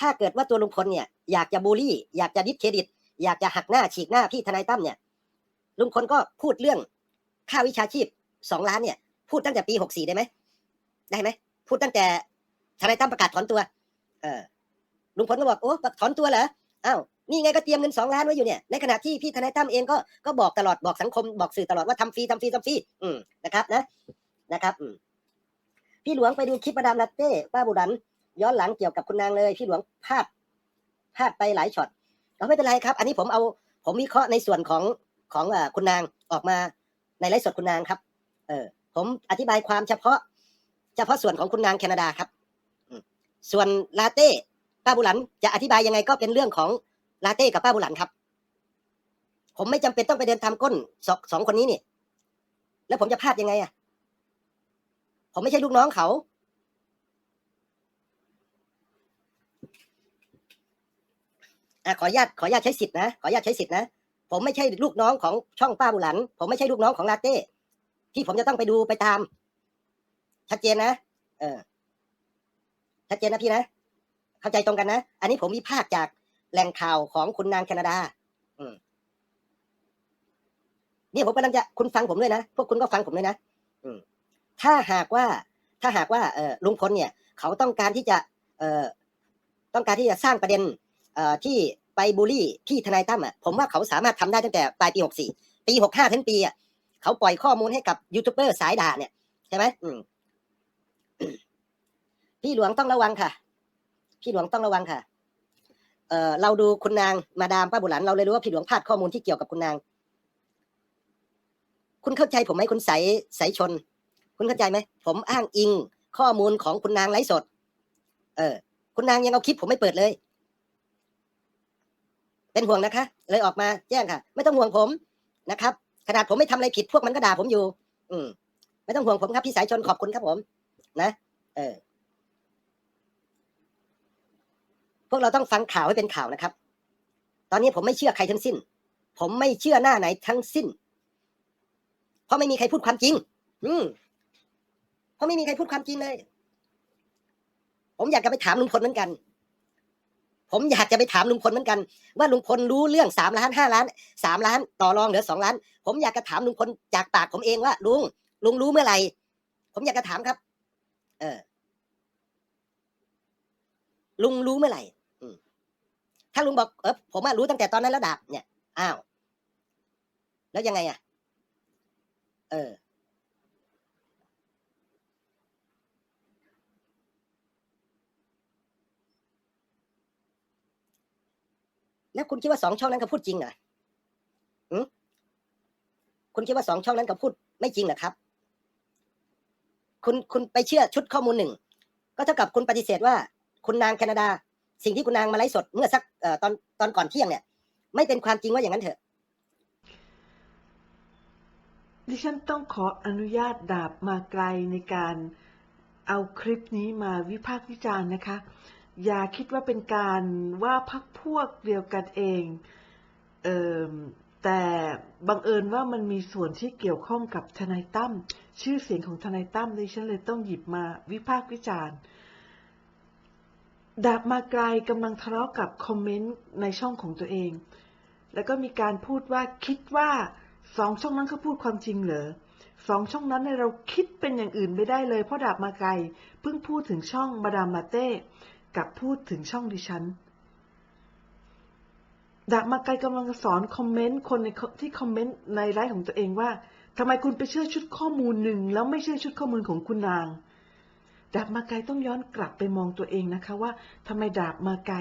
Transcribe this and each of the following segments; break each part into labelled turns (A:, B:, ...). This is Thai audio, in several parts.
A: ถ้าเกิดว่าตัวลุงพลเนี่ยอยากจะบูลลี่ อยากจะดิสเครดิต อยากจะหักหน้าฉีกหน้าพี่ทนายตั้มเนี่ยลุงพลก็พูดเรื่องค่าวิชาชีพสองล้านเนี่ยพูดตั้งแต่ปีหกสี่ได้ไหมได้ไหมพูดตั้งแต่ทนายตั้มประกาศถอนตัว เออลุงพลก็บอกโอ้ถอนตัวเหรออ้าวนี่ไงก็เตรียมเงินสองล้านไว้อยู่เนี่ยในขณะที่พี่ทนายตั้มเองก็ก็บอกตลอดบอกสังคมบอกสื่อตลอดว่าทำฟรีทำฟรีทำฟรีอืมนะครับนะนะครับ อืมพี่หลวงไปดูคลิปมาดามลาเต้ป้าบุดัน ย้อนหลังเกี่ยวกับคุณนางเลยพี่หลวงพลาดพลาดไปหลายช็อตก็ไม่เป็นไรครับ อันนี้ผมเอาผมวิเคราะห์ในส่วนของของเอ่อคุณนางออกมาในไลฟ์สดคุณนางครับ เออผมอธิบายความเฉพาะ เฉพาะส่วนของคุณนางแคนาดาครับอืมส่วนลาเต้ป้าบุหลันจะอธิบายยังไงก็เป็นเรื่องของลาเต้กับป้าบุหลันครับ ผมไม่จำเป็นต้องไปเดินทำก้นสองสองคนนี้นี่แล้วผมจะพลาดยังไงอะ ผมไม่ใช่ลูกน้องเขา อะขออนุญาตขออนุญาตใช้สิทธินะขออนุญาตใช้สิทธินะ ผมไม่ใช่ลูกน้องของช่องป้าบุหลัน ผมไม่ใช่ลูกน้องของลาเต้ที่ผมจะต้องไปดูไปตาม ชัดเจนนะเออชัดเจนนะพี่นะ เข้าใจตรงกันนะ อันนี้ผมวิพากษ์จากแหล่งข่าวของคุณนางแคนาดา อืมเนี่ยผมกำลังจะคุณฟังผมด้วยนะ พวกคุณก็ฟังผมด้วยนะอืมถ้าหากว่า ถ้าหากว่าเออลุงพลเนี่ย เขาต้องการที่จะ เออต้องการที่จะสร้างประเด็น ที่ไปบูลลี่พี่ทนายตั้มอะผมว่าเขาสามารถทำได้ตั้งแต่ปลายปีหกสี่ปีหกห้าทั้งปีอะเขาปล่อยข้อมูลให้กับยูทูบเบอร์สายด่าเนี่ยใช่ไหมพี่หลวงต้องระวังค่ะ พี่หลวงต้องระวังค่ะเออเราดูคุณนางมาดามป้าบุหลันเราเลยรู้ว่าพี่หลวงพลาดข้อมูลที่เกี่ยวกับคุณนาง คุณเข้าใจผมไหมคุณใสใสชน คุณเข้าใจไหมผมอ้างอิงข้อมูลของคุณนางไลฟ์สด เออ คุณนางยังเอาคลิปผมไม่เปิดเลย เป็นห่วงนะคะ เลยออกมาแจ้งค่ะ ไม่ต้องห่วงผมนะครับขนาดผมไม่ทำอะไรผิดพวกมันก็ด่าผมอยู่ อืม ไม่ต้องห่วงผมครับพี่สายชนขอบคุณครับผม นะเออ พวกเราต้องฟังข่าวให้เป็นข่าวนะครับ ตอนนี้ผมไม่เชื่อใครทั้งสิ้น ผมไม่เชื่อหน้าไหนทั้งสิ้น เพราะไม่มีใครพูดความจริง อืมเพราะไม่มีใครพูดความจริงเลย ผมอยากจะไปถามลุงพลเหมือนกัน ผมอยากจะไปถามลุงพลเหมือนกัน ว่าลุงพลรู้เรื่องสามล้านห้าล้านสามล้านต่อรองเหลือสองล้าน ผมอยากจะถามลุงพลจากปากผมเองว่าลุงลุงรู้เมื่อไหร่ผมอยากจะถามครับ เออ ลุงรู้เมื่อไหร่ถ้าลุงบอกเออผมรู้ตั้งแต่ตอนนั้นแล้วดาบเนี่ยอ้าวแล้วยังไงอะ เออ แล้วคุณคิดว่าสองช่องนั้นเขาพูดจริงเหรอหืมคุณคิดว่าสองช่องนั้นเขาพูดไม่จริงเหรอครับ คุณคุณไปเชื่อชุดข้อมูลหนึ่งก็เท่ากับคุณปฏิเสธว่า คุณนางแคนาดา สิ่งที่คุณนางมาไลฟ์สดเมื่อสักเอ่อตอนตอนก่อนเที่ยงเนี่ย ไม่เป็นความจริงว่าอย่างนั้นเถอะ
B: ดิฉันต้องขออนุญาตดาบมาไกลในการเอาคลิปนี้มาวิพากษ์วิจารณ์นะคะ อย่าคิดว่าเป็นการว่าพักพวกเดียวกันเองเออแต่บังเอิญว่ามันมีส่วนที่เกี่ยวข้องกับทนายตั้มชื่อเสียงของทนายตั้มดิฉันเลยต้องหยิบมาวิพากษ์วิจารณ์ ดาบมาไกลกำลังทะเลาะกับคอมเมนต์ในช่องของตัวเอง แล้วก็มีการพูดว่าคิดว่าสองช่องนั้นเขาพูดความจริงเหรอสองช่องนั้นเราคิดเป็นอย่างอื่นไม่ได้เลยเพราะดาบมาไกลเพิ่งพูดถึงช่องมาดามมาเต้ กับพูดถึงช่องดิฉันดาบมาไกลกำลังสอนคอมเมนต์คนในที่คอมเมนต์ในไลฟ์ของตัวเองว่าทำไมคุณไปเชื่อชุดข้อมูลหนึ่งแล้วไม่เชื่อชุดข้อมูลของคุณนางดาบมาไกลต้องย้อนกลับไปมองตัวเองนะคะว่าทำไมดาบมาไกล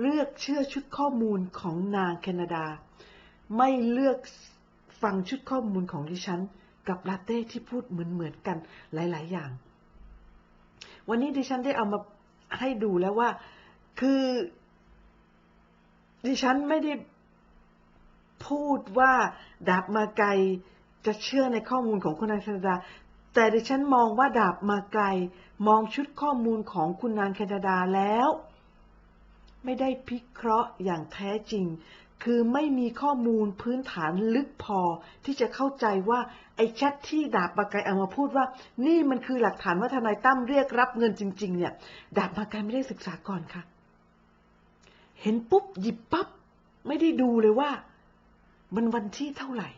B: เลือกเชื่อชุดข้อมูลของนางแคนาดา ไม่เลือกฟังชุดข้อมูลของดิฉัน กับลาเต้ที่พูดเหมือนเหมือนๆกันหลาย ๆ อย่าง วันนี้ดิฉันได้เอามา ให้ดูแล้วว่า คือดิฉันไม่ได้พูดว่าดาบมาไกลจะเชื่อในข้อมูลของคุณนางแคนาดา แต่ดิฉันมองว่าดาบมาไกลมองชุดข้อมูลของคุณนางแคนาดาแล้ว ไม่ได้พิเคราะห์อย่างแท้จริง คือไม่มีข้อมูลพื้นฐานลึกพอที่จะเข้าใจว่าไอ้แชทที่ดาบมาไกลเอามาพูดว่า นี่มันคือหลักฐานว่าทนายตั้มเรียกรับเงินจริง ๆ เนี่ย ดาบมาไกลไม่ได้ศึกษาก่อนค่ะ เห็นปุ๊บหยิบปั๊บไม่ได้ดูเลยว่า มันวันที่เท่าไหร่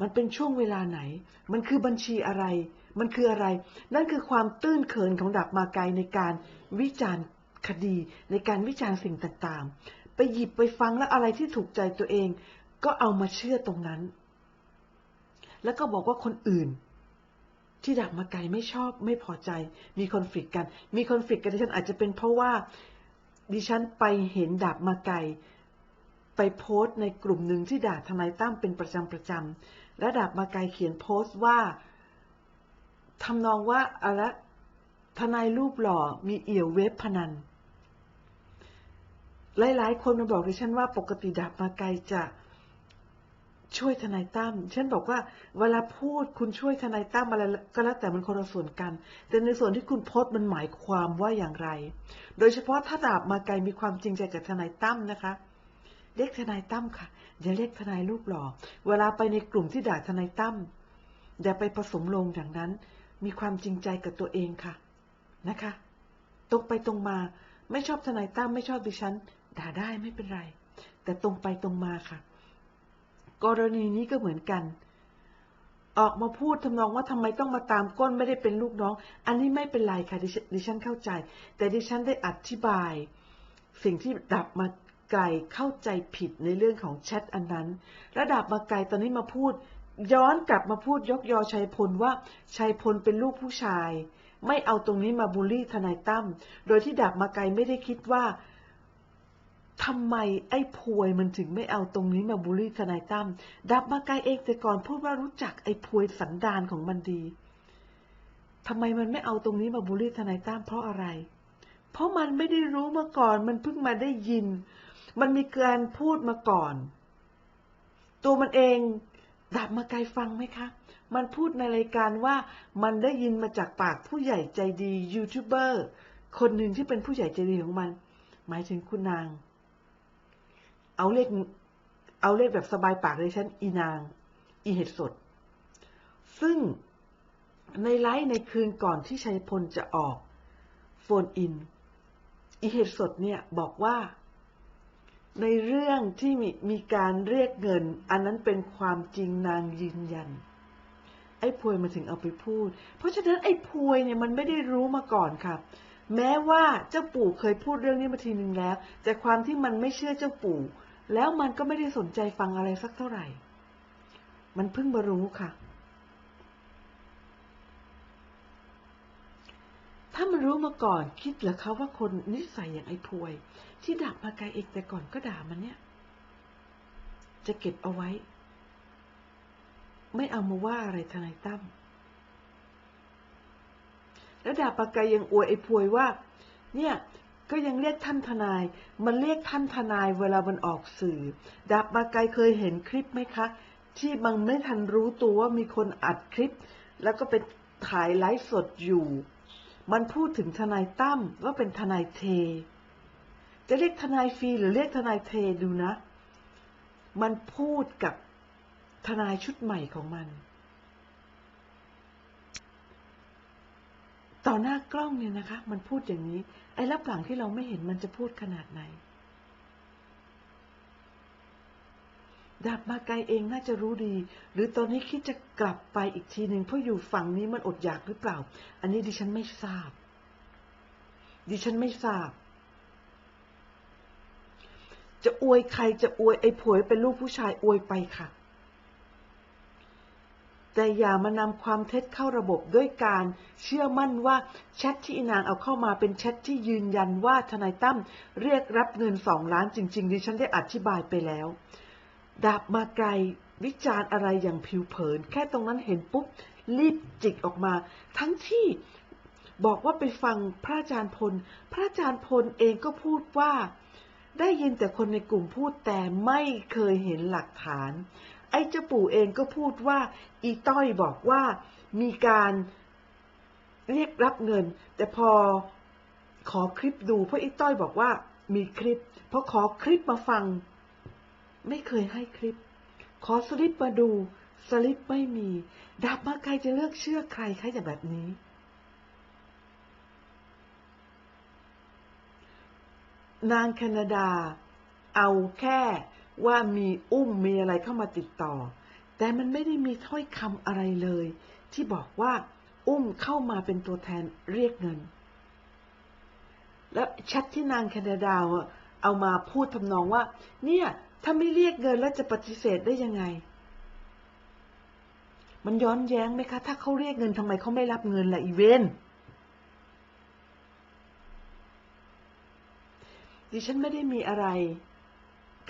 B: มันเป็นช่วงเวลาไหน มันคือบัญชีอะไร มันคืออะไร นั่นคือความตื้นเขินของดาบมาไกลในการวิจารณ์คดีในการวิจารณ์สิ่งต่างๆ ไปหยิบไปฟังแล้วอะไรที่ถูกใจตัวเอง ก็เอามาเชื่อตรงนั้น แล้วก็บอกว่าคนอื่น ที่ดาบมาไกลไม่ชอบไม่พอใจ มีคอนฟ lict กัน มีคอนฟ lict กันดิฉันอาจจะเป็นเพราะว่าดิฉันไปเห็นดาบมาไกลไปโพสต์ในกลุ่มหนึ่งที่ด่าทนายตั้มเป็นประจำประจำและดาบมาไกลเขียนโพสต์ว่าทำนองว่าอะไรทนายรูปหล่อมีเอี่ยวเว็บพนัน หลายๆ คนมาบอกดิฉันว่าปกติดาบมาไกลจะช่วยทนายตั้มฉันบอกว่าเวลาพูดคุณช่วยทนายตั้มอะไรก็แล้วแต่มันคนละส่วนกัน แต่ในส่วนที่คุณโพสต์มันหมายความว่าอย่างไร โดยเฉพาะถ้าดาบมาไกลมีความจริงใจกับทนายตั้มนะคะ เรียกทนายตั้มค่ะ อย่าเรียกทนายรูปหล่อ เวลาไปในกลุ่มที่ด่าทนายตั้มอย่าไปผสมลงอย่างนั้น มีความจริงใจกับตัวเองค่ะนะคะ ตรงไปตรงมา ไม่ชอบทนายตั้มไม่ชอบดิฉัน ด่าได้ไม่เป็นไร แต่ตรงไปตรงมาค่ะ กรณีนี้ก็เหมือนกัน ออกมาพูดทำนองว่าทำไมต้องมาตามก้นไม่ได้เป็นลูกน้อง อันนี้ไม่เป็นไรค่ะดิฉันเข้าใจ แต่ดิฉันได้อธิบาย สิ่งที่ดับมาไกลเข้าใจผิดในเรื่องของแชทอันนั้นและดับมาไกลตอนนี้มาพูด ย้อนกลับมาพูดยกยอชัยพลว่าชัยพลเป็นลูกผู้ชาย ไม่เอาตรงนี้มาบูลลี่ทนายตั้มโดยที่ดับมาไกลไม่ได้คิดว่า ทำไมไอ้พวยมันถึงไม่เอาตรงนี้มาบูลลี่ทนายตั้มดับมาไกลเองแต่ก่อนพูดว่ารู้จักไอ้พวยสันดานของมันดีทำไมมันไม่เอาตรงนี้มาบูลลี่ทนายตั้มเพราะอะไร เพราะมันไม่ได้รู้มาก่อนมันเพิ่งมาได้ยิน มันมีการพูดมาก่อน ตัวมันเองดับมาไกลฟังไหมคะ มันพูดในรายการว่ามันได้ยินมาจากปากผู้ใหญ่ใจดียูทูบเบอร์คนหนึ่งที่เป็นผู้ใหญ่ใจดีของมัน หมายถึงคุณนาง เอาเลข เอาเลขแบบสบายปากเลยฉันอีนาง อีเห็ดสด ซึ่งในไลฟ์ในคืนก่อนที่ชัยพลจะออกโฟนอิน อีเห็ดสดเนี่ยบอกว่า ในเรื่องที่มีมีการเรียกเงิน อันนั้นเป็นความจริงนางยืนยัน ไอ้พวยมาถึงเอาไปพูด เพราะฉะนั้นไอ้พวยเนี่ยมันไม่ได้รู้มาก่อนค่ะแม้ว่าเจ้าปู่เคยพูดเรื่องนี้มาทีนึงแล้ว แต่ความที่มันไม่เชื่อเจ้าปู่ แล้วมันก็ไม่ได้สนใจฟังอะไรสักเท่าไหร่ มันเพิ่งมารู้ค่ะ ถ้ามันรู้มาก่อนคิดเหรอคะว่าคนนิสัยอย่างไอ้พวย ที่ด่ามาไกลเองแต่ก่อนก็ด่ามันเนี่ย จะเก็บเอาไว้ ไม่เอามาว่าอะไรทนายตั้มแล้วดาปากไกยังอวยไอ้พวยว่า เนี่ย ก็ยังเรียกท่านทนาย มันเรียกท่านทนายเวลามันออกสื่อดาบปาไกลเคยเห็นคลิปไหมคะ ที่มันไม่ทันรู้ตัวว่ามีคนอัดคลิป แล้วก็เป็นถ่ายไลฟ์สดอยู่ มันพูดถึงทนายตั้มว่าเป็นทนายเท จะเรียกทนายฟรีหรือเรียกทนายเทดูนะ มันพูดกับทนายชุดใหม่ของมัน ต่อหน้ากล้องเนี่ยนะคะ มันพูดอย่างนี้ ไอ้รับหลังที่เราไม่เห็นมันจะพูดขนาดไหน ดาบมาไกลเองน่าจะรู้ดี หรือตอนนี้คิดจะกลับไปอีกทีหนึ่งเพราะอยู่ฝั่งนี้มันอดอยากหรือเปล่า อันนี้ดิฉันไม่ทราบ ดิฉันไม่ทราบ จะอวยใครจะอวยไอ้ผวยเป็นลูกผู้ชายอวยไปค่ะ แต่อย่ามานำความเท็จเข้าระบบด้วยการเชื่อมั่นว่าแชทที่นางเอาเข้ามาเป็นแชทที่ยืนยันว่าทนายตั้มเรียกรับเงินสองล้านจริง ๆ ดิฉันได้อธิบายไปแล้ว ดาบมาไกลวิจารณ์อะไรอย่างผิวเผิน แค่ตรงนั้นเห็นปุ๊บ รีบจิกออกมา ทั้งที่บอกว่าไปฟังพระอาจารย์พล พระอาจารย์พลเองก็พูดว่า ได้ยินแต่คนในกลุ่มพูดแต่ไม่เคยเห็นหลักฐาน ไอ้เจ้าปู่เองก็พูดว่า อีต้อยบอกว่ามีการเรียกรับเงิน แต่พอขอคลิปดูเพราะอีต้อยบอกว่ามีคลิปพอขอคลิปมาฟัง ไม่เคยให้คลิป ขอสลิปมาดู สลิปไม่มีดาบมาใครจะเลือกเชื่อใครคะอย่างแบบนี้ นางแคนาดา เอาแค่ ว่ามีอุ้มมีอะไรเข้ามาติดต่อ แต่มันไม่ได้มีถ้อยคำอะไรเลย ที่บอกว่า อุ้มเข้ามาเป็นตัวแทนเรียกเงิน แล้วแชทที่นางแคนาดาเอามาพูดทำนองว่า เนี่ยถ้าไม่เรียกเงินแล้วจะปฏิเสธได้ยังไง มันย้อนแย้งไหมคะ ถ้าเขาเรียกเงินทำไมเขาไม่รับเงินล่ะอีเวนดิฉันไม่ได้มีอะไร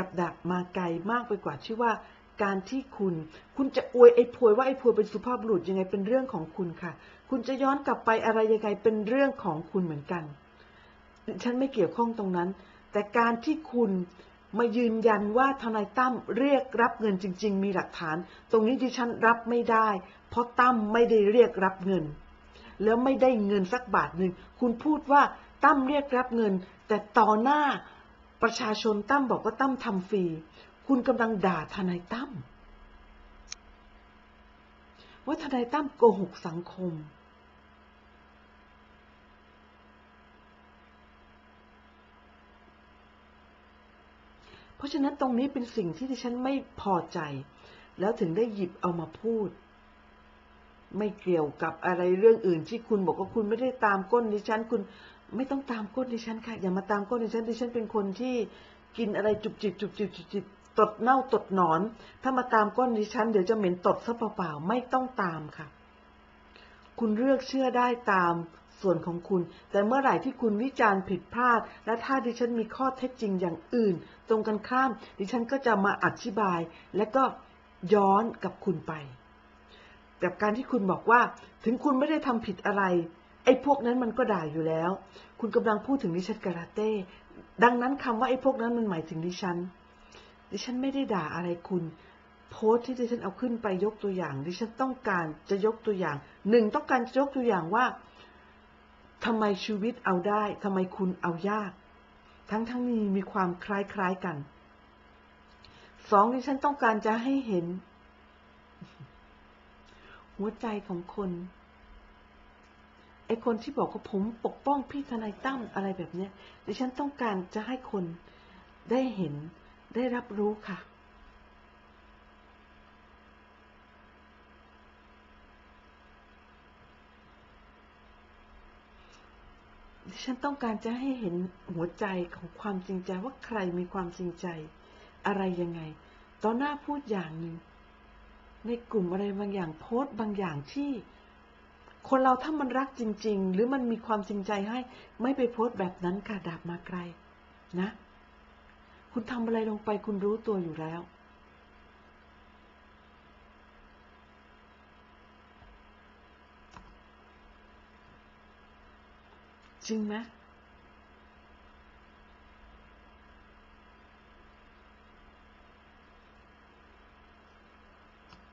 B: กับดักมาไกลมากไปกว่าชื่อว่า การที่คุณ คุณจะอวยไอ้พวยว่าไอ้พวยเป็นสุภาพบุรุษยังไงเป็นเรื่องของคุณค่ะ คุณจะย้อนกลับไปอะไรยังไงเป็นเรื่องของคุณเหมือนกัน ฉันไม่เกี่ยวข้องตรงนั้น แต่การที่คุณมายืนยันว่าทนายตั้มเรียกรับเงินจริง ๆ มีหลักฐาน ตรงนี้ดิฉันรับไม่ได้ เพราะตั้มไม่ได้เรียกรับเงิน แล้วไม่ได้เงินสักบาทหนึ่ง คุณพูดว่าตั้มเรียกรับเงิน แต่ต่อหน้า ประชาชนตั้มบอกว่าตั้มทำฟรี คุณกำลังด่าทนายตั้มว่าทนายตั้มโกหกสังคม เพราะฉะนั้นตรงนี้เป็นสิ่งที่ดิฉันไม่พอใจ แล้วถึงได้หยิบเอามาพูด ไม่เกี่ยวกับอะไรเรื่องอื่นที่คุณบอกว่าคุณไม่ได้ตามก้นดิฉันคุณ ไม่ต้องตามก้นดิฉันค่ะ อย่ามาตามก้นดิฉันดิฉันเป็นคนที่กินอะไรจุบจิบจุบจิบจุบจิบตดเน่าตดหนอน ถ้ามาตามก้นดิฉันเดี๋ยวจะเหม็นตดซะเปล่าๆไม่ต้องตามค่ะ คุณเลือกเชื่อได้ตามส่วนของคุณ แต่เมื่อไหร่ที่คุณวิจารณ์ผิดพลาด และถ้าดิฉันมีข้อเท็จจริงอย่างอื่น ตรงกันข้าม ดิฉันก็จะมาอธิบาย และก็ย้อนกับคุณไปแบบการที่คุณบอกว่า ถึงคุณไม่ได้ทำผิดอะไร ไอ้พวกนั้นมันก็ด่าอยู่แล้ว คุณกำลังพูดถึงดิฉันการาเต้ ดังนั้นคำว่าไอ้พวกนั้นมันหมายถึงดิฉัน ดิฉันไม่ได้ด่าอะไรคุณ โพสต์ที่ดิฉันเอาขึ้นไปยกตัวอย่าง ดิฉันต้องการจะยกตัวอย่าง หนึ่งต้องการจะยกตัวอย่างว่าทำไมชีวิตเอาได้ทำไมคุณเอายาก ทั้งทั้งนี้มีความคล้ายคล้ายกัน สองดิฉันต้องการจะให้เห็น หัวใจของคน ไอคนที่บอกว่าผมปกป้องพี่ทนายตั้มอะไรแบบเนี้ยดิฉันต้องการจะให้คนได้เห็นได้รับรู้ค่ะ ดิฉันต้องการจะให้เห็นหัวใจของความจริงใจว่าใครมีความจริงใจ อะไรยังไงต่อหน้าพูดอย่างหนึ่งในกลุ่มอะไรบางอย่างโพสต์บางอย่างที่ คนเราถ้ามันรักจริง ๆ หรือมันมีความจริงใจให้ ไม่ไปโพสต์แบบนั้นค่ะดาบมาไกล นะ คุณทำอะไรลงไปคุณรู้ตัวอยู่แล้ว จริงไหม